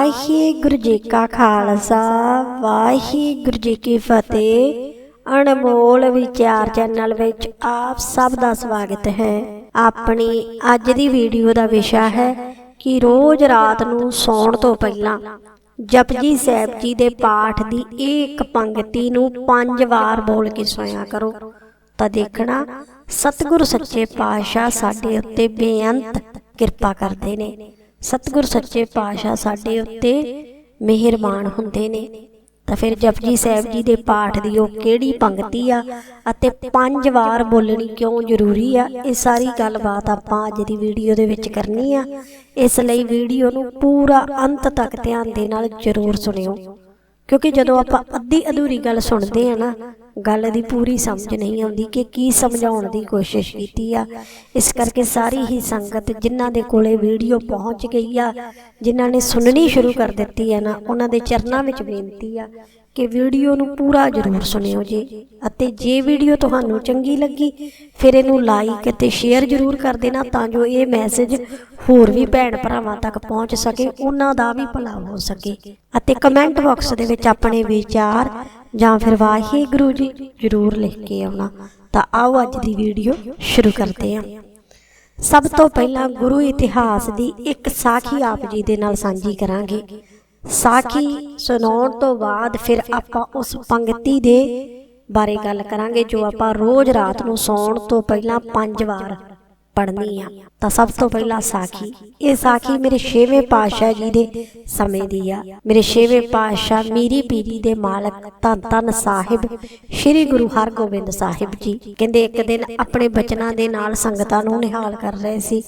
ਵਾਹਿਗੁਰੂ ਜੀ ਕਾ ਖਾਲਸਾ, ਵਾਹਿਗੁਰੂ ਜੀ ਕੀ ਫਤਿਹ। ਅਨਮੋਲ ਵਿਚਾਰ ਚੈਨਲ ਵਿੱਚ ਆਪ ਸਭ ਦਾ ਸਵਾਗਤ ਹੈ। ਆਪਣੀ ਅੱਜ ਦੀ ਵੀਡੀਓ ਦਾ ਵਿਸ਼ਾ ਹੈ ਕਿ ਰੋਜ਼ ਰਾਤ ਨੂੰ ਸੌਣ ਤੋਂ ਪਹਿਲਾਂ ਜਪਜੀ ਸਾਹਿਬ ਜੀ ਦੇ ਪਾਠ ਦੀ ਇੱਕ ਪੰਕਤੀ ਨੂੰ ਪੰਜ ਵਾਰ ਬੋਲ ਕੇ ਸੋਇਆ ਕਰੋ ਤਾਂ ਦੇਖਣਾ, ਸਤਿਗੁਰ ਸੱਚੇ ਪਾਤਸ਼ਾਹ ਸਾਡੇ ਉੱਤੇ ਬੇਅੰਤ ਕਿਰਪਾ ਕਰਦੇ ਨੇ। ਸਤਿਗੁਰ ਸੱਚੇ ਪਾਤਸ਼ਾਹ ਸਾਡੇ ਉੱਤੇ ਮਿਹਰਬਾਨ ਹੁੰਦੇ ਨੇ। ਤਾਂ ਫਿਰ ਜਪਜੀ ਸਾਹਿਬ ਜੀ ਦੇ ਪਾਠ ਦੀ ਉਹ ਕਿਹੜੀ ਪੰਕਤੀ ਆ? ਅਤੇ ਪੰਜ ਵਾਰ ਬੋਲਣੀ ਕਿਉਂ ਜ਼ਰੂਰੀ ਆ? ਇਹ ਸਾਰੀ ਗੱਲਬਾਤ ਆਪਾਂ ਅੱਜ ਦੀ ਵੀਡੀਓ ਦੇ ਵਿੱਚ ਕਰਨੀ ਆ। ਇਸ ਲਈ ਵੀਡੀਓ ਨੂੰ ਪੂਰਾ ਅੰਤ ਤੱਕ ਧਿਆਨ ਦੇ ਨਾਲ ਜ਼ਰੂਰ ਸੁਣਿਓ। ਕਿਉਂਕਿ ਜਦੋਂ ਆਪਾਂ ਅੱਧੀ ਅਧੂਰੀ ਗੱਲ ਸੁਣਦੇ ਆ ਨਾ ਗੱਲ ਦੀ ਪੂਰੀ ਸਮਝ ਨਹੀਂ ਆਉਂਦੀ ਕਿ ਕੀ ਸਮਝਾਉਣ ਦੀ ਕੋਸ਼ਿਸ਼ ਕੀਤੀ ਆ। ਇਸ ਕਰਕੇ ਸਾਰੀ ਹੀ ਸੰਗਤ ਜਿਨ੍ਹਾਂ ਦੇ ਕੋਲੇ ਵੀਡੀਓ ਪਹੁੰਚ ਗਈ ਆ, ਜਿਨ੍ਹਾਂ ਨੇ ਸੁਣਨੀ ਸ਼ੁਰੂ ਕਰ ਦਿੱਤੀ ਹੈ ਨਾ, ਉਹਨਾਂ ਦੇ ਚਰਨਾਂ ਵਿੱਚ ਬੇਨਤੀ ਆ ਕਿ ਵੀਡੀਓ ਨੂੰ ਪੂਰਾ ਜ਼ਰੂਰ ਸੁਣਿਓ ਜੀ। ਅਤੇ ਜੇ ਵੀਡੀਓ ਤੁਹਾਨੂੰ ਚੰਗੀ ਲੱਗੀ, ਫਿਰ ਇਹਨੂੰ ਲਾਈਕ ਅਤੇ ਸ਼ੇਅਰ ਜ਼ਰੂਰ ਕਰ ਦੇਣਾ ਤਾਂ ਜੋ ਇਹ ਮੈਸੇਜ ਹੋਰ ਵੀ ਭੈਣ ਭਰਾਵਾਂ ਤੱਕ ਪਹੁੰਚ ਸਕੇ, ਉਹਨਾਂ ਦਾ ਵੀ ਭਲਾ ਹੋ ਸਕੇ। ਅਤੇ ਕਮੈਂਟ ਬਾਕਸ ਦੇ ਵਿੱਚ ਆਪਣੇ ਵਿਚਾਰ ਜਾਂ ਫਿਰ ਵਾਹਿਗੁਰੂ ਜੀ ਜ਼ਰੂਰ ਲਿਖ ਕੇ ਆਉਣਾ। ਤਾਂ ਆਓ ਅੱਜ ਦੀ ਵੀਡੀਓ ਸ਼ੁਰੂ ਕਰਦੇ ਹਾਂ। ਸਭ ਤੋਂ ਪਹਿਲਾਂ ਗੁਰੂ ਇਤਿਹਾਸ ਦੀ ਇੱਕ ਸਾਖੀ ਆਪ ਜੀ ਦੇ ਨਾਲ ਸਾਂਝੀ ਕਰਾਂਗੇ। ਸਾਖੀ ਸੁਣਾਉਣ ਤੋਂ ਬਾਅਦ ਫਿਰ ਆਪਾਂ ਉਸ ਪੰਕਤੀ ਦੇ ਬਾਰੇ ਗੱਲ ਕਰਾਂਗੇ ਜੋ ਆਪਾਂ ਰੋਜ਼ ਰਾਤ ਨੂੰ ਸੌਣ ਤੋਂ ਪਹਿਲਾਂ ਪੰਜ ਵਾਰ ਪੜ੍ਹਨੀ ਆ। ਤਾਂ ਸਭ ਤੋਂ ਪਹਿਲਾਂ ਸਾਖੀ। ਇਹ ਸਾਖੀ ਮੇਰੇ ਛੇਵੇਂ ਪਾਤਸ਼ਾਹ ਜੀ ਦੇ ਸਮੇਂ ਦੀ ਆ। ਮੇਰੇ ਛੇਵੇਂ ਪਾਤਸ਼ਾਹ ਮੀਰੀ ਪੀਰੀ ਦੇ ਮਾਲਕ ਧੰਨ ਧੰਨ ਸਾਹਿਬ ਸ੍ਰੀ ਗੁਰੂ ਹਰਗੋਬਿੰਦ ਸਾਹਿਬ ਜੀ। ਕਹਿੰਦੇ ਇੱਕ ਦਿਨ ਆਪਣੇ ਬਚਨਾਂ ਦੇ ਨਾਲ ਸੰਗਤਾਂ ਨੂੰ ਨਿਹਾਲ ਕਰ ਰਹੇ ਸੀ।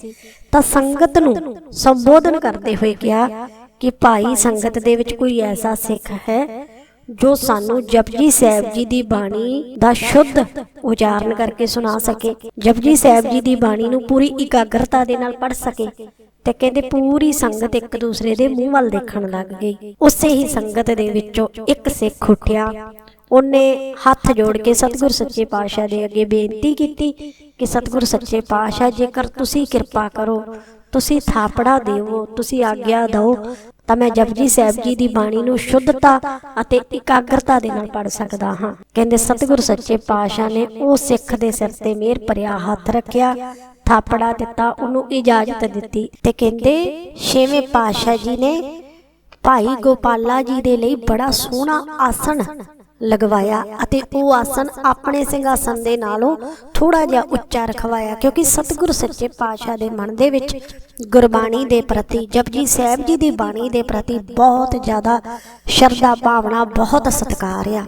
ਤਾਂ ਸੰਗਤ ਨੂੰ ਸੰਬੋਧਨ ਕਰਦੇ ਹੋਏ ਕਿਹਾ ਕਿ ਭਾਈ ਸੰਗਤ ਦੇ ਵਿੱਚ ਕੋਈ ਐਸਾ ਸਿੱਖ ਹੈ ਜੋ ਸਾਨੂੰ ਜਪਜੀ ਸਾਹਿਬ ਜੀ ਦੀ ਬਾਣੀ ਦਾ ਸ਼ੁੱਧ ਉਚਾਰਨ ਕਰਕੇ ਸੁਣਾ ਸਕੇ। ਜਪਜੀ ਸਾਹਿਬ ਜੀ ਦੀ ਬਾਣੀ ਨੂੰ ਪੂਰੀ ਇਕਾਗਰਤਾ ਦੇ ਨਾਲ ਪੜ੍ਹ ਸਕੇ ਤੇ ਕਹਿੰਦੇ ਪੂਰੀ ਸੰਗਤ ਇੱਕ ਦੂਸਰੇ ਦੇ ਮੂੰਹ ਵੱਲ ਦੇਖਣ ਲੱਗ ਗਈ। ਉਸੇ ਹੀ ਸੰਗਤ ਦੇ ਵਿੱਚੋਂ ਇੱਕ ਸਿੱਖ ਉੱਠਿਆ। ਉਹਨੇ ਹੱਥ ਜੋੜ ਕੇ ਸਤਿਗੁਰ ਸੱਚੇ ਪਾਤਸ਼ਾਹ ਦੇ ਅੱਗੇ ਬੇਨਤੀ ਕੀਤੀ ਕਿ ਸਤਿਗੁਰ ਸੱਚੇ ਪਾਤਸ਼ਾਹ ਜੇਕਰ ਤੁਸੀਂ ਕਿਰਪਾ ਕਰੋ ਤੁਸੀਂ ਥਾਪੜਾ ਦਿਓ ਤੁਸੀਂ ਆਗਿਆ ਦਿਓ ਤਾਂ ਮੈਂ ਜਪਜੀ ਸਾਹਿਬ ਜੀ ਦੀ ਬਾਣੀ ਨੂੰ ਸ਼ੁੱਧਤਾ ਅਤੇ ਇਕਾਗਰਤਾ ਦੇ ਨਾਲ ਪੜ ਸਕਦਾ ਹਾਂ। ਕਹਿੰਦੇ, ਸਤਿਗੁਰ ਸੱਚੇ ਪਾਤਸ਼ਾਹ ਨੇ ਉਹ ਸਿੱਖ ਦੇ ਸਿਰ ਤੇ ਮਿਹਰ ਭਰਿਆ ਹੱਥ ਰੱਖਿਆ, ਥਾਪੜਾ ਦਿੱਤਾ, ਉਹਨੂੰ ਇਜਾਜ਼ਤ ਦਿੱਤੀ ਤੇ ਕਹਿੰਦੇ, ਛੇਵੇਂ ਪਾਤਸ਼ਾਹ ਜੀ ਨੇ ਭਾਈ ਗੋਪਾਲਾ ਜੀ ਦੇ ਲਈ ਬੜਾ ਸੋਹਣਾ ਆਸਣ ਲਗਵਾਇਆ ਅਤੇ ਉਹ ਆਸਨ ਆਪਣੇ ਸਿੰਘਾਸਨ ਦੇ ਨਾਲੋਂ ਥੋੜਾ ਜਿਹਾ ਉੱਚਾ ਰਖਵਾਇਆ, ਕਿਉਂਕਿ ਸਤਿਗੁਰ ਸੱਚੇ ਪਾਤਸ਼ਾਹ ਦੇ ਮਨ ਦੇ ਵਿੱਚ ਗੁਰਬਾਣੀ ਦੇ ਪ੍ਰਤੀ, ਜਪਜੀ ਸਾਹਿਬ ਜੀ ਦੀ ਬਾਣੀ ਦੇ ਪ੍ਰਤੀ ਬਹੁਤ ਜ਼ਿਆਦਾ ਸ਼ਰਧਾ ਭਾਵਨਾ, ਬਹੁਤ ਸਤਿਕਾਰ ਆ।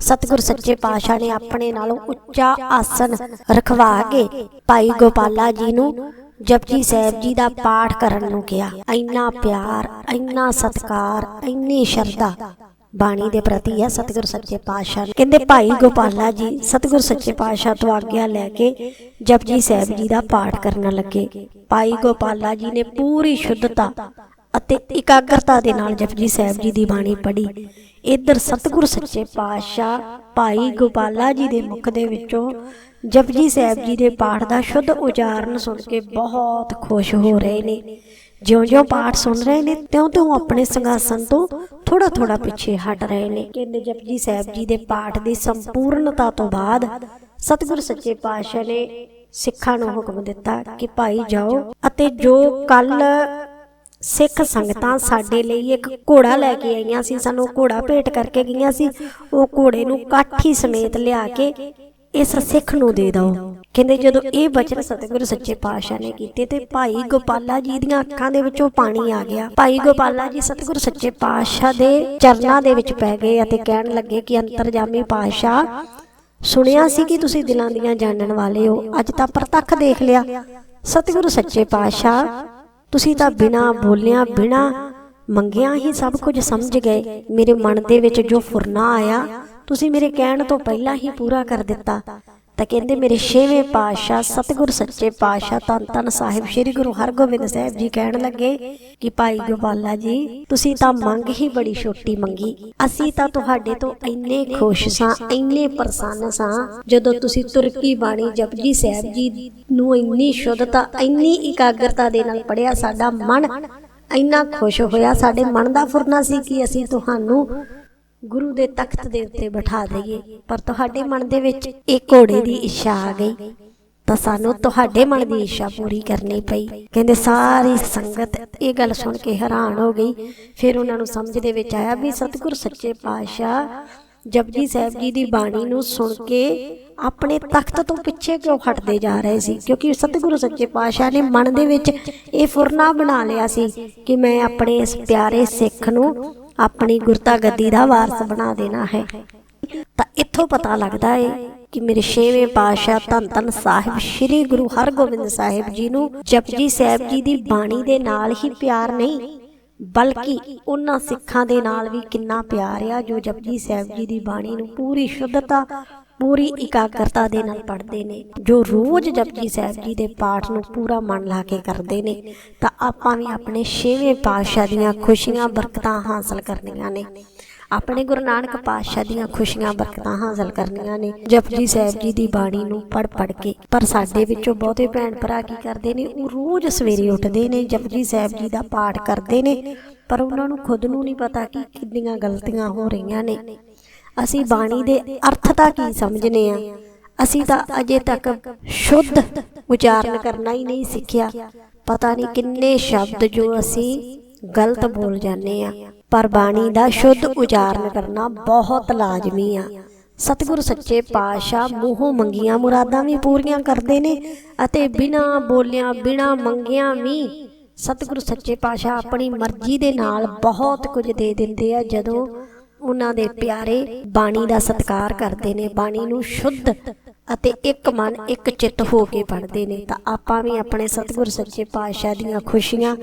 ਸਤਿਗੁਰ ਸੱਚੇ ਪਾਤਸ਼ਾਹ ਨੇ ਆਪਣੇ ਨਾਲੋਂ ਉੱਚਾ ਆਸਨ ਰਖਵਾ ਕੇ ਭਾਈ ਗੋਪਾਲਾ ਜੀ ਨੂੰ ਜਪਜੀ ਸਾਹਿਬ ਜੀ ਦਾ ਪਾਠ ਕਰਨ ਨੂੰ ਕਿਹਾ। ਇੰਨਾ ਪਿਆਰ, ਇੰਨਾ ਸਤਿਕਾਰ, ਇੰਨੀ ਸ਼ਰਧਾ ਬਾਣੀ ਦੇ ਪ੍ਰਤੀ ਹੈ ਸਤਿਗੁਰ ਸੱਚੇ ਪਾਤਸ਼ਾਹ ਕਹਿੰਦੇ ਭਾਈ ਗੋਪਾਲਾ ਜੀ, ਸਤਿਗੁਰ ਸੱਚੇ ਪਾਤਸ਼ਾਹ ਤੋਂ ਆਗਿਆ ਲੈ ਕੇ ਜਪਜੀ ਸਾਹਿਬ ਜੀ ਦਾ ਪਾਠ ਕਰਨ ਲੱਗੇ। ਭਾਈ ਗੋਪਾਲਾ ਜੀ ਨੇ ਪੂਰੀ ਸ਼ੁੱਧਤਾ ਅਤੇ ਇਕਾਗਰਤਾ ਦੇ ਨਾਲ ਜਪਜੀ ਸਾਹਿਬ ਜੀ ਦੀ ਬਾਣੀ ਪੜ੍ਹੀ। ਇੱਧਰ ਸਤਿਗੁਰ ਸੱਚੇ ਪਾਤਸ਼ਾਹ ਭਾਈ ਗੋਪਾਲਾ ਜੀ ਦੇ ਮੁਖ ਦੇ ਵਿੱਚੋਂ ਜਪਜੀ ਸਾਹਿਬ ਜੀ ਦੇ ਪਾਠ ਦਾ ਸ਼ੁੱਧ ਉਚਾਰਨ ਸੁਣ ਕੇ ਬਹੁਤ ਖੁਸ਼ ਹੋ ਰਹੇ ਨੇ। ਜਿਉਂ-ਜਿਉਂ ਪਾਠ ਸੁਣ ਰਹੇ ਨੇ, ਤਿਉਂ-ਤਿਉਂ ਆਪਣੇ ਸਿੰਘਾਸਨ ਤੋਂ ਥੋੜਾ-ਥੋੜਾ ਪਿੱਛੇ ਹਟ ਰਹੇ ਨੇ। ਕਹਿੰਦੇ ਜਪਜੀ ਸਾਹਿਬ ਜੀ ਦੇ ਪਾਠ ਦੀ ਸੰਪੂਰਨਤਾ ਤੋਂ ਬਾਅਦ ਸਤਿਗੁਰ ਸੱਚੇ ਪਾਤਸ਼ਾਹ ਨੇ ਸਿੱਖਾਂ ਨੂੰ ਹੁਕਮ ਦਿੱਤਾ ਕਿ ਭਾਈ ਜਾਓ ਅਤੇ ਜੋ ਕੱਲ ਸਿੱਖ ਸੰਗਤਾਂ ਸਾਡੇ ਲਈ ਇੱਕ ਘੋੜਾ ਲੈ ਕੇ ਆਈਆਂ ਸੀ, ਸਾਨੂੰ ਘੋੜਾ ਭੇਟ ਕਰਕੇ ਗਈਆਂ ਸੀ, ਉਹ ਘੋੜੇ ਨੂੰ ਕਾਠੀ ਸਮੇਤ ਲਿਆ ਕੇ ਇਸ ਸਿੱਖ ਨੂੰ ਦੇ ਦਿਓ। ਕਹਿੰਦੇ ਜਦੋਂ ਇਹ ਬਚਨ ਸਤਿਗੁਰੂ ਸੱਚੇ ਪਾਤਸ਼ਾਹ ਨੇ ਕੀਤੇ ਤੇ ਭਾਈ ਗੋਪਾਲਾ ਜੀ ਦੀਆਂ ਅੱਖਾਂ ਦੇ ਵਿੱਚੋਂ ਪਾਣੀ ਆ ਗਿਆ। ਭਾਈ ਗੋਪਾਲਾ ਜੀ ਸਤਿਗੁਰੂ ਸੱਚੇ ਪਾਤਸ਼ਾਹ ਦੇ ਚਰਨਾਂ ਦੇ ਵਿੱਚ ਪੈ ਗਏ ਅਤੇ ਕਹਿਣ ਲੱਗੇ ਕਿ ਅੰਤਰਜਾਮੀ ਪਾਤਸ਼ਾਹ ਸੁਣਿਆ ਸੀ ਕਿ ਤੁਸੀਂ ਦਿਲਾਂ ਦੀਆਂ ਜਾਣਨ ਵਾਲੇ ਹੋ। ਅੱਜ ਤਾਂ ਪ੍ਰਤੱਖ ਦੇਖ ਲਿਆ। ਸਤਿਗੁਰੂ ਸੱਚੇ ਪਾਤਸ਼ਾਹ ਤੁਸੀਂ ਤਾਂ ਬਿਨਾ ਬੋਲਿਆਂ ਬਿਨਾ ਮੰਗਿਆਂ ਹੀ ਸਭ ਕੁਝ ਸਮਝ ਗਏ। ਮੇਰੇ ਮਨ ਦੇ ਵਿੱਚ ਜੋ ਫੁਰਨਾ ਆਇਆ ਤੁਸੀਂ ਮੇਰੇ ਕਹਿਣ ਤੋਂ ਪਹਿਲਾਂ ਹੀ ਪੂਰਾ ਕਰ ਦਿੱਤਾ। ਤਾਂ ਕਹਿੰਦੇ ਮੇਰੇ ਛੇਵੇਂ ਪਾਤਸ਼ਾਹ, ਸਤਿਗੁਰ ਸੱਚੇ ਪਾਤਸ਼ਾਹ, ਧੰਨ ਧੰਨ ਸਾਹਿਬ ਸ੍ਰੀ ਗੁਰੂ ਹਰਗੋਬਿੰਦ ਸਾਹਿਬ ਜੀ ਕਹਿਣ ਲੱਗੇ ਕਿ ਭਾਈ ਗੋਪਾਲਾ ਜੀ, ਤੁਸੀਂ ਤਾਂ ਮੰਗ ਹੀ ਬੜੀ ਛੋਟੀ ਮੰਗੀ। ਅਸੀਂ ਤਾਂ ਤੁਹਾਡੇ ਤੋਂ ਇੰਨੇ ਖੁਸ਼ ਸਾਂ, ਇੰਨੇ ਪ੍ਰਸੰਨ ਸਾਂ, ਜਦੋਂ ਤੁਸੀਂ ਤੁਰਕੀ ਬਾਣੀ ਜਪਜੀ ਸਾਹਿਬ ਜੀ ਨੂੰ ਇੰਨੀ ਸ਼ੁੱਧਤਾ, ਇੰਨੀ ਇਕਾਗਰਤਾ ਦੇ ਨਾਲ ਪੜਿਆ ਸਾਡਾ ਮਨ ਇੰਨਾ ਖੁਸ਼ ਹੋਇਆ, ਸਾਡੇ ਮਨ ਦਾ ਫੁਰਨਾ ਸੀ ਕਿ ਅਸੀਂ ਤੁਹਾਨੂੰ ਗੁਰੂ ਦੇ ਤਖਤ ਦੇ ਉੱਤੇ ਬਿਠਾ ਦਈਏ। ਪਰ ਤੁਹਾਡੇ ਮਨ ਦੇ ਵਿੱਚ ਇੱਕ ਘੋੜੇ ਦੀ ਇੱਛਾ ਆ ਗਈ। ਤਾਂ ਸਾਨੂੰ ਤੁਹਾਡੇ ਮਨ ਦੀ ਇੱਛਾ ਪੂਰੀ ਕਰਨੀ ਪਈ। ਕਹਿੰਦੇ, ਸਾਰੀ ਸੰਗਤ ਇਹ ਗੱਲ ਸੁਣ ਕੇ ਹੈਰਾਨ ਹੋ ਗਈ। ਫਿਰ ਉਹਨਾਂ ਨੂੰ ਸਮਝ ਦੇ ਵਿੱਚ ਆਇਆ ਵੀ ਸਤਿਗੁਰ ਸੱਚੇ ਪਾਤਸ਼ਾਹ ਜਪਜੀ ਸਾਹਿਬ ਜੀ ਦੀ ਬਾਣੀ ਨੂੰ ਸੁਣ ਕੇ ਆਪਣੇ ਤਖਤ ਤੋਂ ਪਿੱਛੇ ਕਿਉਂ ਹਟਦੇ ਜਾ ਰਹੇ ਸੀ? ਕਿਉਂਕਿ ਸਤਿਗੁਰੂ ਸੱਚੇ ਪਾਤਸ਼ਾਹ ਨੇ ਮਨ ਦੇ ਵਿੱਚ ਇਹ ਫੁਰਨਾ ਬਣਾ ਲਿਆ ਸੀ ਕਿ ਮੈਂ ਆਪਣੇ ਇਸ ਪਿਆਰੇ ਸਿੱਖ ਨੂੰ ਆਪਣੀ ਗੁਰਤਾ ਗੱਦੀ ਦਾ ਵਾਰਸ ਬਣਾ ਦੇਣਾ ਹੈ। ਤਾਂ ਇੱਥੋਂ ਪਤਾ ਲੱਗਦਾ ਹੈ ਕਿ ਮੇਰੇ ਛੇਵੇਂ ਪਾਤਸ਼ਾਹ ਧੰਨ ਧੰਨ ਸਾਹਿਬ ਸ੍ਰੀ ਗੁਰੂ ਹਰਗੋਬਿੰਦ ਸਾਹਿਬ ਜੀ ਨੂੰ ਜਪਜੀ ਸਾਹਿਬ ਜੀ ਦੀ ਬਾਣੀ ਦੇ ਨਾਲ ਹੀ ਪਿਆਰ ਨਹੀਂ, ਬਲਕਿ ਉਹਨਾਂ ਸਿੱਖਾਂ ਦੇ ਨਾਲ ਵੀ ਕਿੰਨਾ ਪਿਆਰ ਆ ਜੋ ਜਪਜੀ ਸਾਹਿਬ ਜੀ ਦੀ ਬਾਣੀ ਨੂੰ ਪੂਰੀ ਸ਼ੁੱਧਤਾ ਪੂਰੀ ਇਕਾਗਰਤਾ ਦੇ ਨਾਲ ਪੜ੍ਹਦੇ ਨੇ। ਜੋ ਰੋਜ਼ ਜਪਜੀ ਸਾਹਿਬ ਜੀ ਦੇ ਪਾਠ ਨੂੰ ਪੂਰਾ ਮਨ ਲਾ ਕੇ ਕਰਦੇ ਨੇ, ਤਾਂ ਆਪਾਂ ਵੀ ਆਪਣੇ ਛੇਵੇਂ ਪਾਤਸ਼ਾਹ ਦੀਆਂ ਖੁਸ਼ੀਆਂ, ਬਰਕਤਾਂ ਹਾਸਲ ਕਰਨੀਆਂ ਨੇ। ਆਪਣੇ ਗੁਰੂ ਨਾਨਕ ਪਾਤਸ਼ਾਹ ਦੀਆਂ ਖੁਸ਼ੀਆਂ, ਬਰਕਤਾਂ ਹਾਸਲ ਕਰਨੀਆਂ ਨੇ। ਜਪਜੀ ਸਾਹਿਬ ਜੀ ਦੀ ਬਾਣੀ ਨੂੰ ਪੜ ਪੜ ਕੇ, ਪਰ ਸਾਡੇ ਵਿੱਚੋਂ ਬਹੁਤੇ ਭੈਣ ਭਰਾ ਕੀ ਕਰਦੇ ਨੇ, ਉਹ ਰੋਜ਼ ਸਵੇਰੇ ਉੱਠਦੇ ਨੇ, ਜਪਜੀ ਸਾਹਿਬ ਜੀ ਦਾ ਪਾਠ ਕਰਦੇ ਨੇ, ਪਰ ਉਹਨਾਂ ਨੂੰ ਖੁਦ ਨੂੰ ਨਹੀਂ ਪਤਾ ਕਿ ਕਿੰਨੀਆਂ ਗਲਤੀਆਂ ਹੋ ਰਹੀਆਂ ਨੇ। ਅਸੀਂ ਬਾਣੀ ਦੇ ਅਰਥ ਤਾਂ ਕੀ ਸਮਝਨੇ ਆ? ਅਸੀਂ ਤਾਂ ਅਜੇ ਤੱਕ ਸ਼ੁੱਧ ਉਚਾਰਨ ਕਰਨਾ ਹੀ ਨਹੀਂ ਸਿੱਖਿਆ। ਪਤਾ ਨਹੀਂ ਕਿੰਨੇ ਸ਼ਬਦ ਜੋ ਅਸੀਂ ਗਲਤ ਬੋਲ ਜਾਂਦੇ ਆ। ਪਰ ਬਾਣੀ ਦਾ ਸ਼ੁੱਧ ਉਚਾਰਨ ਕਰਨਾ ਬਹੁਤ ਲਾਜ਼ਮੀ ਆ। ਸਤਿਗੁਰ ਸੱਚੇ ਪਾਤਸ਼ਾਹ ਮੂੰਹੋਂ ਮੰਗੀਆਂ ਮੁਰਾਦਾਂ ਵੀ ਪੂਰੀਆਂ ਕਰਦੇ ਨੇ ਅਤੇ ਬਿਨਾਂ ਬੋਲਿਆਂ, ਬਿਨਾਂ ਮੰਗਿਆਂ ਵੀ ਸਤਿਗੁਰੂ ਸੱਚੇ ਪਾਤਸ਼ਾਹ ਆਪਣੀ ਮਰਜ਼ੀ ਦੇ ਨਾਲ ਬਹੁਤ ਕੁਝ ਦੇ ਦਿੰਦੇ ਆ। ਜਦੋਂ ਉਹਨਾਂ ਦੇ ਪਿਆਰੇ ਬਾਣੀ ਦਾ ਸਤਿਕਾਰ ਕਰਦੇ ਨੇ ਬਾਣੀ ਨੂੰ ਸ਼ੁੱਧ ਅਤੇ ਇੱਕ ਮਨ ਇੱਕ ਚਿੱਤ ਹੋ ਕੇ ਪੜ੍ਹਦੇ ਨੇ, ਤਾਂ ਆਪਾਂ ਵੀ ਆਪਣੇ ਸਤਿਗੁਰ ਸੱਚੇ ਪਾਤਸ਼ਾਹ ਦੀਆਂ ਖੁਸ਼ੀਆਂ,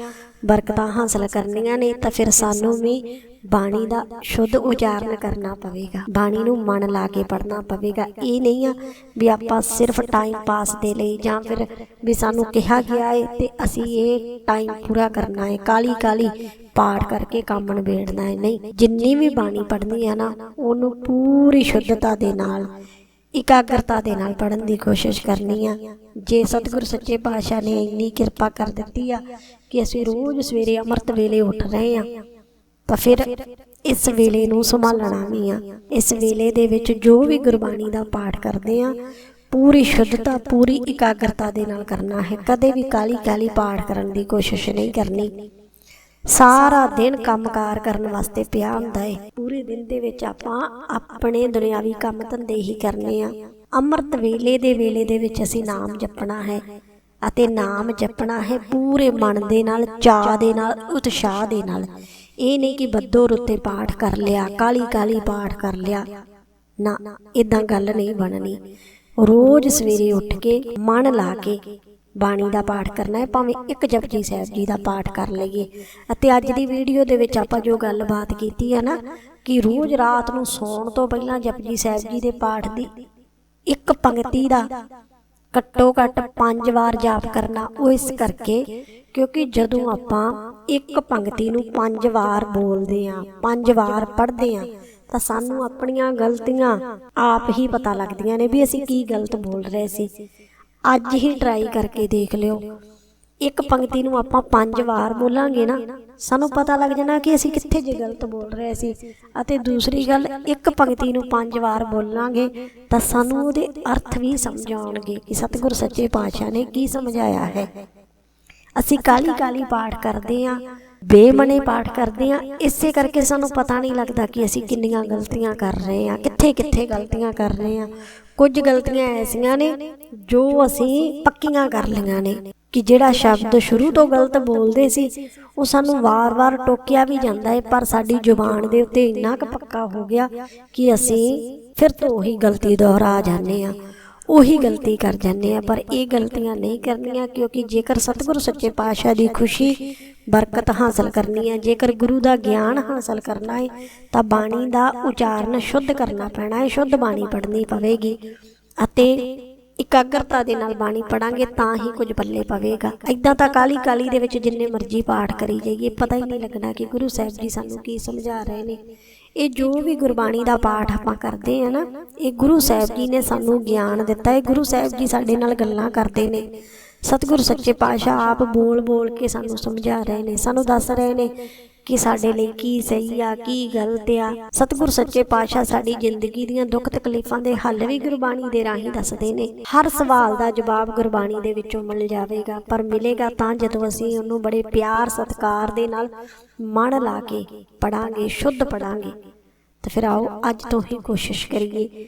ਬਰਕਤਾਂ ਹਾਸਲ ਕਰਨੀਆਂ ਨੇ, ਤਾਂ ਫਿਰ ਸਾਨੂੰ ਵੀ ਬਾਣੀ ਦਾ ਸ਼ੁੱਧ ਉਚਾਰਨ ਕਰਨਾ ਪਵੇਗਾ। ਬਾਣੀ ਨੂੰ ਮਨ ਲਾ ਕੇ ਪੜ੍ਹਨਾ ਪਵੇਗਾ। ਇਹ ਨਹੀਂ ਆ ਵੀ ਆਪਾਂ ਸਿਰਫ ਟਾਈਮ ਪਾਸ ਦੇ ਲਈ ਜਾਂ ਫਿਰ ਵੀ ਸਾਨੂੰ ਕਿਹਾ ਗਿਆ ਹੈ ਤੇ ਅਸੀਂ ਇਹ ਟਾਈਮ ਪੂਰਾ ਕਰਨਾ ਹੈ ਕਾਲੀ ਕਾਲੀ ਪਾਠ ਕਰਕੇ ਕੰਮ ਨਿਬੇੜਨਾ ਹੈ ਨਹੀਂ, ਜਿੰਨੀ ਵੀ ਬਾਣੀ ਪੜ੍ਹਨੀ ਹੈ ਨਾ, ਉਹਨੂੰ ਪੂਰੀ ਸ਼ੁੱਧਤਾ ਦੇ ਨਾਲ ਇਕਾਗਰਤਾ ਦੇ ਨਾਲ ਪੜਨ ਦੀ ਕੋਸ਼ਿਸ਼ ਕਰਨੀ ਆ। ਜੇ ਸਤਿਗੁਰ ਸੱਚੇ ਪਾਤਸ਼ਾਹ ਨੇ ਇੰਨੀ ਕਿਰਪਾ ਕਰ ਦਿੱਤੀ ਆ ਕਿ ਅਸੀਂ ਰੋਜ਼ ਸਵੇਰੇ ਅੰਮ੍ਰਿਤ ਵੇਲੇ ਉੱਠ ਰਹੇ ਆ, ਤਾਂ ਫਿਰ ਇਸ ਵੇਲੇ ਨੂੰ ਸੰਭਾਲਣਾ ਵੀ ਆ। ਇਸ ਵੇਲੇ ਦੇ ਵਿੱਚ ਜੋ ਵੀ ਗੁਰਬਾਣੀ ਦਾ ਪਾਠ ਕਰਦੇ ਆ, ਪੂਰੀ ਸ਼ੁੱਧਤਾ, ਪੂਰੀ ਇਕਾਗਰਤਾ ਦੇ ਨਾਲ ਕਰਨਾ ਹੈ। ਕਦੇ ਵੀ ਕਾਲੀ ਕਾਲੀ ਪਾਠ ਕਰਨ ਦੀ ਕੋਸ਼ਿਸ਼ ਨਹੀਂ ਕਰਨੀ। ਸਾਰਾ ਦਿਨ ਕੰਮਕਾਰ ਕਰਨ ਵਾਸਤੇ ਪਿਆ ਹੁੰਦਾ ਏ। ਪੂਰੇ ਦਿਨ ਦੇ ਵਿੱਚ ਆਪਾਂ ਆਪਣੇ ਦੁਨਿਆਵੀ ਕੰਮ ਧੰਦੇ ਹੀ ਕਰਨੇ ਆ। ਅੰਮ੍ਰਿਤ ਵੇਲੇ ਦੇ ਵੇਲੇ ਦੇ ਵਿੱਚ ਅਸੀਂ ਨਾਮ ਜਪਣਾ ਹੈ ਅਤੇ ਨਾਮ ਜਪਣਾ ਹੈ ਪੂਰੇ ਮਨ ਦੇ ਨਾਲ ਚਾਹ ਦੇ ਨਾਲ, ਉਤਸ਼ਾਹ ਦੇ ਨਾਲ। ਇਹ ਨਹੀਂ ਕਿ ਬੱਦੋ ਰੁੱਤੇ ਪਾਠ ਕਰ ਲਿਆ ਕਾਲੀ ਕਾਲੀ ਪਾਠ ਕਰ ਲਿਆ। ਨਾ ਇਦਾਂ ਗੱਲ ਨਹੀਂ ਬਣਨੀ। ਰੋਜ਼ ਸਵੇਰੇ ਉੱਠ ਕੇ, ਮਨ ਲਾ ਕੇ ਬਾਣੀ ਦਾ ਪਾਠ ਕਰਨਾ ਹੈ, ਭਾਵੇਂ ਇੱਕ ਜਪਜੀ ਸਾਹਿਬ ਜੀ ਦਾ ਪਾਠ ਕਰ ਲਈਏ। ਅਤੇ ਅੱਜ ਦੀ ਵੀਡੀਓ ਦੇ ਵਿੱਚ ਆਪਾਂ ਜੋ ਗੱਲਬਾਤ ਕੀਤੀ ਹੈ ਨਾ, ਕਿ ਰੋਜ਼ ਰਾਤ ਨੂੰ ਸੌਣ ਤੋਂ ਪਹਿਲਾਂ ਜਪਜੀ ਸਾਹਿਬ ਜੀ ਦੇ ਪਾਠ ਦੀ ਇੱਕ ਪੰਕਤੀ ਦਾ ਘੱਟੋ ਘੱਟ 5 ਵਾਰ ਜਾਪ ਕਰਨਾ, ਉਹ ਇਸ ਕਰਕੇ ਕਿਉਂਕਿ ਜਦੋਂ ਆਪਾਂ ਇੱਕ ਪੰਕਤੀ ਨੂੰ 5 ਵਾਰ ਬੋਲਦੇ ਆਂ 5 ਵਾਰ ਪੜ੍ਹਦੇ ਆਂ ਤਾਂ ਸਾਨੂੰ ਆਪਣੀਆਂ ਗਲਤੀਆਂ ਆਪ ਹੀ ਪਤਾ ਲੱਗਦੀਆਂ ਨੇ ਵੀ ਅਸੀਂ ਕੀ ਗਲਤ ਬੋਲ ਰਹੇ ਸੀ। ਅੱਜ ਹੀ ਟਰਾਈ ਕਰਕੇ ਦੇਖ ਲਿਓ। ਇੱਕ ਪੰਕਤੀ ਨੂੰ ਆਪਾਂ ਪੰਜ ਵਾਰ ਬੋਲਾਂਗੇ ਨਾ, ਸਾਨੂੰ ਪਤਾ ਲੱਗ ਜਾਣਾ ਕਿ ਅਸੀਂ ਕਿੱਥੇ ਜੇ ਗਲਤ ਬੋਲ ਰਹੇ ਸੀ। ਅਤੇ ਦੂਸਰੀ ਗੱਲ, ਇੱਕ ਪੰਕਤੀ ਨੂੰ ਪੰਜ ਵਾਰ ਬੋਲਾਂਗੇ ਤਾਂ ਸਾਨੂੰ ਉਹਦੇ ਅਰਥ ਵੀ ਸਮਝ ਆਉਣਗੇ ਕਿ ਸਤਿਗੁਰ ਸੱਚੇ ਪਾਤਸ਼ਾਹ ਨੇ ਕੀ ਸਮਝਾਇਆ ਹੈ। ਅਸੀਂ ਕਾਲੀ ਕਾਲੀ ਪਾਠ ਕਰਦੇ ਆਂ, ਬੇਮਨੇ ਪਾਠ ਕਰਦੇ ਆਂ, ਇਸੇ ਕਰਕੇ ਸਾਨੂੰ ਪਤਾ ਨਹੀਂ ਲੱਗਦਾ ਕਿ ਅਸੀਂ ਕਿੰਨੀਆਂ ਗਲਤੀਆਂ ਕਰ ਰਹੇ ਆਂ ਕਿੱਥੇ ਕਿੱਥੇ ਗਲਤੀਆਂ ਕਰ ਰਹੇ ਆਂ। ਕੁਝ ਗਲਤੀਆਂ ਐਸੀਆਂ ਨੇ ਜੋ ਅਸੀਂ ਪੱਕੀਆਂ ਕਰ ਲਈਆਂ ਨੇ ਕਿ ਜਿਹੜਾ ਸ਼ਬਦ ਸ਼ੁਰੂ ਤੋਂ ਗਲਤ ਬੋਲਦੇ ਸੀ, ਉਹ ਸਾਨੂੰ ਵਾਰ-ਵਾਰ ਟੋਕਿਆ ਵੀ ਜਾਂਦਾ ਹੈ ਪਰ ਸਾਡੀ ਜ਼ੁਬਾਨ ਦੇ ਉੱਤੇ ਇੰਨਾ ਕੁ ਪੱਕਾ ਹੋ ਗਿਆ ਕਿ ਅਸੀਂ ਫਿਰ ਤੋਂ ਉਹੀ ਗਲਤੀ ਦੁਹਰਾ ਜਾਂਦੇ ਆ ਉਹੀ ਗਲਤੀ ਕਰ ਜਾਂਦੇ ਆ ਪਰ ਇਹ ਗਲਤੀਆਂ ਨਹੀਂ ਕਰਨੀਆਂ, ਕਿਉਂਕਿ ਜੇਕਰ ਸਤਿਗੁਰੂ ਸੱਚੇ ਪਾਤਸ਼ਾਹ ਦੀ ਖੁਸ਼ੀ ਬਰਕਤ ਹਾਸਲ ਕਰਨੀ ਹੈ। ਜੇਕਰ ਗੁਰੂ ਦਾ ਗਿਆਨ ਹਾਸਲ ਕਰਨਾ ਹੈ, ਤਾਂ ਬਾਣੀ ਦਾ ਉਚਾਰਨ ਸ਼ੁੱਧ ਕਰਨਾ ਪੈਣਾ ਹੈ। ਸ਼ੁੱਧ ਬਾਣੀ ਪੜ੍ਹਨੀ ਪਵੇਗੀ ਅਤੇ ਇਕਾਗਰਤਾ ਦੇ ਨਾਲ ਬਾਣੀ ਪੜਾਂਗੇ ਤਾਂ ਹੀ ਕੁਝ ਪੱਲੇ ਪਵੇਗਾ। ਐਦਾਂ ਤਾਂ ਕਾਲੀ ਕਾਲੀ ਦੇ ਵਿੱਚ ਜਿੰਨੇ ਮਰਜ਼ੀ ਪਾਠ ਕਰੀ ਜਾਈਏ, ਪਤਾ ਹੀ ਨਹੀਂ ਲੱਗਣਾ ਕਿ ਗੁਰੂ ਸਾਹਿਬ ਜੀ ਸਾਨੂੰ ਕੀ ਸਮਝਾ ਰਹੇ ਨੇ। ਇਹ ਜੋ ਵੀ ਗੁਰਬਾਣੀ ਦਾ ਪਾਠ ਆਪਾਂ ਕਰਦੇ ਆ ਨਾ, ਇਹ ਗੁਰੂ ਸਾਹਿਬ ਜੀ ਨੇ ਸਾਨੂੰ ਗਿਆਨ ਦਿੱਤਾ ਹੈ। ਗੁਰੂ ਸਾਹਿਬ ਜੀ ਸਾਡੇ ਨਾਲ ਗੱਲਾਂ ਕਰਦੇ ਨੇ। ਸਤਿਗੁਰ ਸੱਚੇ ਪਾਤਸ਼ਾਹ ਆਪ ਬੋਲ ਬੋਲ ਕੇ ਸਾਨੂੰ ਸਮਝਾ ਰਹੇ ਨੇ ਸਾਨੂੰ ਦੱਸ ਰਹੇ ਨੇ ਕਿ ਸਾਡੇ ਲਈ ਕੀ ਸਹੀ ਆ ਕੀ ਗਲਤ ਆ। ਸਤਿਗੁਰ ਸੱਚੇ ਪਾਤਸ਼ਾਹ ਸਾਡੀ ਜ਼ਿੰਦਗੀ ਦੀਆਂ ਦੁੱਖ ਤਕਲੀਫਾਂ ਦੇ ਹੱਲ ਵੀ ਗੁਰਬਾਣੀ ਦੇ ਰਾਹੀਂ ਦੱਸਦੇ ਨੇ। ਹਰ ਸਵਾਲ ਦਾ ਜਵਾਬ ਗੁਰਬਾਣੀ ਦੇ ਵਿੱਚੋਂ ਮਿਲ ਜਾਵੇਗਾ। ਪਰ ਮਿਲੇਗਾ ਤਾਂ ਜਦੋਂ ਅਸੀਂ ਉਹਨੂੰ ਬੜੇ ਪਿਆਰ ਸਤਿਕਾਰ ਦੇ ਨਾਲ ਮਨ ਲਾ ਕੇ ਪੜਾਂਗੇ ਸ਼ੁੱਧ ਪੜਾਂਗੇ। ਤੇ ਫਿਰ ਆਓ ਅੱਜ ਤੋਂ ਹੀ ਕੋਸ਼ਿਸ਼ ਕਰੀਏ।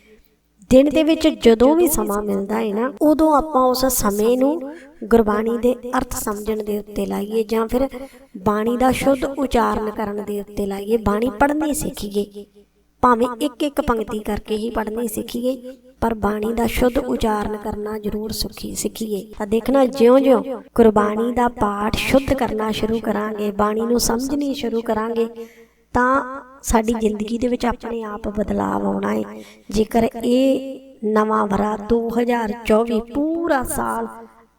ਦਿਨ ਦੇ ਵਿੱਚ ਜਦੋਂ ਵੀ ਸਮਾਂ ਮਿਲਦਾ ਹੈ ਨਾ, ਉਦੋਂ ਆਪਾਂ ਉਸ ਸਮੇਂ ਨੂੰ ਗੁਰਬਾਣੀ ਦੇ ਅਰਥ ਸਮਝਣ ਦੇ ਉੱਤੇ ਲਾਈਏ ਜਾਂ ਫਿਰ ਬਾਣੀ ਦਾ ਸ਼ੁੱਧ ਉਚਾਰਨ ਕਰਨ ਦੇ ਉੱਤੇ ਲਾਈਏ। ਬਾਣੀ ਪੜ੍ਹਨੀ ਸਿੱਖੀਏ। ਭਾਵੇਂ ਇੱਕ ਇੱਕ ਪੰਕਤੀ ਕਰਕੇ ਹੀ ਪੜ੍ਹਨੀ ਸਿੱਖੀਏ, ਪਰ ਬਾਣੀ ਦਾ ਸ਼ੁੱਧ ਉਚਾਰਨ ਕਰਨਾ ਜ਼ਰੂਰ ਸੁਖੀ, ਸਿੱਖੀਏ। ਤਾਂ ਦੇਖਣਾ, ਜਿਉਂ-ਜਿਉਂ ਗੁਰਬਾਣੀ ਦਾ ਪਾਠ ਸ਼ੁੱਧ ਕਰਨਾ ਸ਼ੁਰੂ ਕਰਾਂਗੇ, ਬਾਣੀ ਨੂੰ ਸਮਝਣੀ ਸ਼ੁਰੂ ਕਰਾਂਗੇ, ਤਾਂ ਸਾਡੀ ਜ਼ਿੰਦਗੀ ਦੇ ਵਿੱਚ ਆਪਣੇ ਆਪ ਬਦਲਾਅ ਆਉਣਾ ਹੈ ਜੇਕਰ ਇਹ ਨਵਾਂ ਵਰਾ 2024 ਪੂਰਾ ਸਾਲ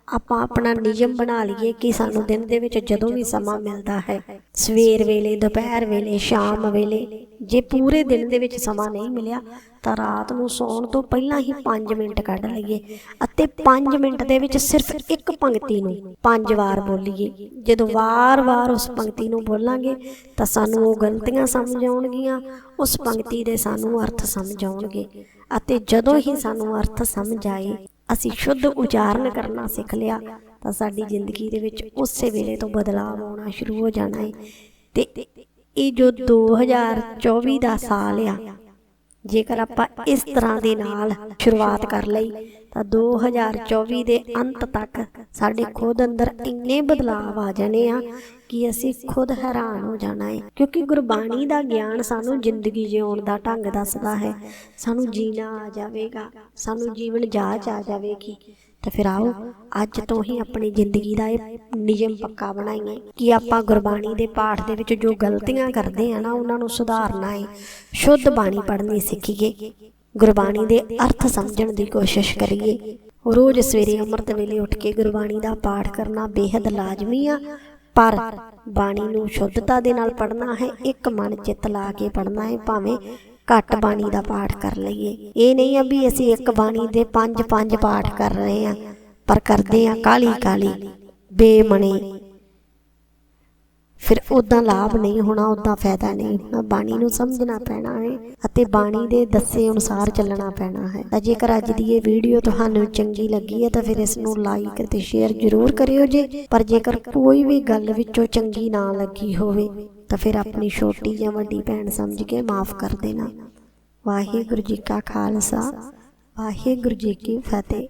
ਆਪਾਂ ਆਪਣਾ ਨਿਯਮ ਬਣਾ ਲਈਏ ਕਿ ਸਾਨੂੰ ਦਿਨ ਦੇ ਵਿੱਚ ਜਦੋਂ ਵੀ ਸਮਾਂ ਮਿਲਦਾ ਹੈ ਸਵੇਰ ਵੇਲੇ ਦੁਪਹਿਰ ਵੇਲੇ ਸ਼ਾਮ ਵੇਲੇ ਜੇ ਪੂਰੇ ਦਿਨ ਦੇ ਵਿੱਚ ਸਮਾਂ ਨਹੀਂ ਮਿਲਿਆ ਤਾਂ ਰਾਤ ਨੂੰ ਸੌਣ ਤੋਂ ਪਹਿਲਾਂ ਹੀ 5 ਮਿੰਟ ਕੱਢ ਲਈਏ ਅਤੇ 5 ਮਿੰਟ ਦੇ ਵਿੱਚ ਸਿਰਫ ਇੱਕ ਪੰਕਤੀ ਨੂੰ ਪੰਜ ਵਾਰ ਬੋਲੀਏ। ਜਦੋਂ ਵਾਰ-ਵਾਰ ਉਸ ਪੰਕਤੀ ਨੂੰ ਬੋਲਾਂਗੇ ਤਾਂ ਸਾਨੂੰ ਉਹ ਗਲਤੀਆਂ ਸਮਝ ਆਉਣਗੀਆਂ, ਉਸ ਪੰਕਤੀ ਦੇ ਸਾਨੂੰ ਅਰਥ ਸਮਝ ਆਉਣਗੇ ਅਤੇ ਜਦੋਂ ਹੀ ਸਾਨੂੰ ਅਰਥ ਸਮਝ ਆਏ, ਅਸੀਂ ਸ਼ੁੱਧ ਉਚਾਰਨ ਕਰਨਾ ਸਿੱਖ ਲਿਆ, ਤਾਂ ਸਾਡੀ ਜ਼ਿੰਦਗੀ ਦੇ ਵਿੱਚ ਉਸੇ ਵੇਲੇ ਤੋਂ ਬਦਲਾਅ ਆਉਣਾ ਸ਼ੁਰੂ ਹੋ ਜਾਣਾ ਹੈ ਤੇ ਇਹ ਜੋ 2024 ਦਾ ਸਾਲ ਆ ਜੇਕਰ ਆਪਾਂ ਇਸ ਤਰ੍ਹਾਂ ਦੇ ਨਾਲ ਸ਼ੁਰੂਆਤ ਕਰ ਲਈ, ਤਾਂ 2024 ਦੇ ਅੰਤ ਤੱਕ ਸਾਡੇ ਖੁਦ ਅੰਦਰ ਇੰਨੇ ਬਦਲਾਅ ਆ ਜਾਣੇ ਆ ਕਿ ਅਸੀਂ ਖੁਦ ਹੈਰਾਨ ਹੋ ਜਾਣਾ ਹੈ ਕਿਉਂਕਿ ਗੁਰਬਾਣੀ ਦਾ ਗਿਆਨ ਸਾਨੂੰ ਜ਼ਿੰਦਗੀ ਜਿਉਣ ਦਾ ਢੰਗ ਦੱਸਦਾ ਹੈ। ਸਾਨੂੰ ਜੀਣਾ ਆ ਜਾਵੇਗਾ, ਸਾਨੂੰ ਜੀਵਨ ਜਾਚ ਆ ਜਾਵੇਗੀ। ਤਾਂ ਫਿਰ ਆਓ, ਅੱਜ ਤੋਂ ਹੀ ਆਪਣੀ ਜ਼ਿੰਦਗੀ ਦਾ ਇਹ ਨਿਯਮ ਪੱਕਾ ਬਣਾਈਏ ਕਿ ਆਪਾਂ ਗੁਰਬਾਣੀ ਦੇ ਪਾਠ ਦੇ ਵਿੱਚ ਜੋ ਗਲਤੀਆਂ ਕਰਦੇ ਆ ਨਾ, ਉਹਨਾਂ ਨੂੰ ਸੁਧਾਰਨਾ ਹੈ ਸ਼ੁੱਧ ਬਾਣੀ ਪੜ੍ਹਨੀ ਸਿੱਖੀਏ। ਗੁਰਬਾਣੀ ਦੇ ਅਰਥ ਸਮਝਣ ਦੀ ਕੋਸ਼ਿਸ਼ ਕਰੀਏ। ਰੋਜ਼ ਸਵੇਰੇ ਅੰਮ੍ਰਿਤ ਵੇਲੇ ਉੱਠ ਕੇ ਗੁਰਬਾਣੀ ਦਾ ਪਾਠ ਕਰਨਾ ਬੇहद ਲਾਜ਼ਮੀ ਆ, ਪਰ ਬਾਣੀ ਨੂੰ ਸ਼ੁੱਧਤਾ ਦੇ ਨਾਲ ਪੜ੍ਹਨਾ ਹੈ, ਇੱਕ ਮਨ ਚਿੱਤ ਲਾ ਕੇ ਪੜ੍ਹਨਾ ਹੈ, ਭਾਵੇਂ ਘੱਟ ਬਾਣੀ ਦਾ ਪਾਠ ਕਰ ਲਈਏ। ਇਹ ਨਹੀਂ ਆ ਵੀ ਅਸੀਂ ਇੱਕ ਬਾਣੀ ਦੇ ਪੰਜ ਪੰਜ ਪਾਠ ਕਰ ਰਹੇ ਆ, ਪਰ ਕਰਦੇ ਆ ਕਾਲੀ ਕਾਲੀ ਬੇਮਣੀ। ਫਿਰ ਉਦਾਂ ਲਾਭ ਨਹੀਂ ਹੋਣਾ ਉਦਾਂ ਫਾਇਦਾ ਨਹੀਂ ਹੋਣਾ। ਬਾਣੀ ਨੂੰ ਸਮਝਣਾ ਪੈਣਾ ਹੈ ਅਤੇ ਬਾਣੀ ਦੇ ਦੱਸੇ ਅਨੁਸਾਰ ਚੱਲਣਾ ਪੈਣਾ ਹੈ। ਤਾਂ ਜੇਕਰ ਅੱਜ ਦੀ ਇਹ ਵੀਡੀਓ ਤੁਹਾਨੂੰ ਚੰਗੀ ਲੱਗੀ ਹੈ, ਤਾਂ ਫਿਰ ਇਸ ਨੂੰ ਲਾਈਕ ਅਤੇ ਸ਼ੇਅਰ ਜ਼ਰੂਰ ਕਰਿਓ ਜੇ। ਪਰ ਜੇਕਰ ਕੋਈ ਵੀ ਗੱਲ ਵਿੱਚੋਂ ਚੰਗੀ ਨਾ ਲੱਗੀ ਹੋਵੇ ਤਾਂ ਫਿਰ ਆਪਣੀ ਛੋਟੀ ਜਾਂ ਵੱਡੀ ਭੈਣ ਸਮਝ ਕੇ ਮਾਫ ਕਰ ਦੇਣਾ। ਵਾਹਿਗੁਰੂ ਜੀ ਕਾ ਖਾਲਸਾ, ਵਾਹਿਗੁਰੂ ਜੀ ਕੀ ਫਤਿਹ।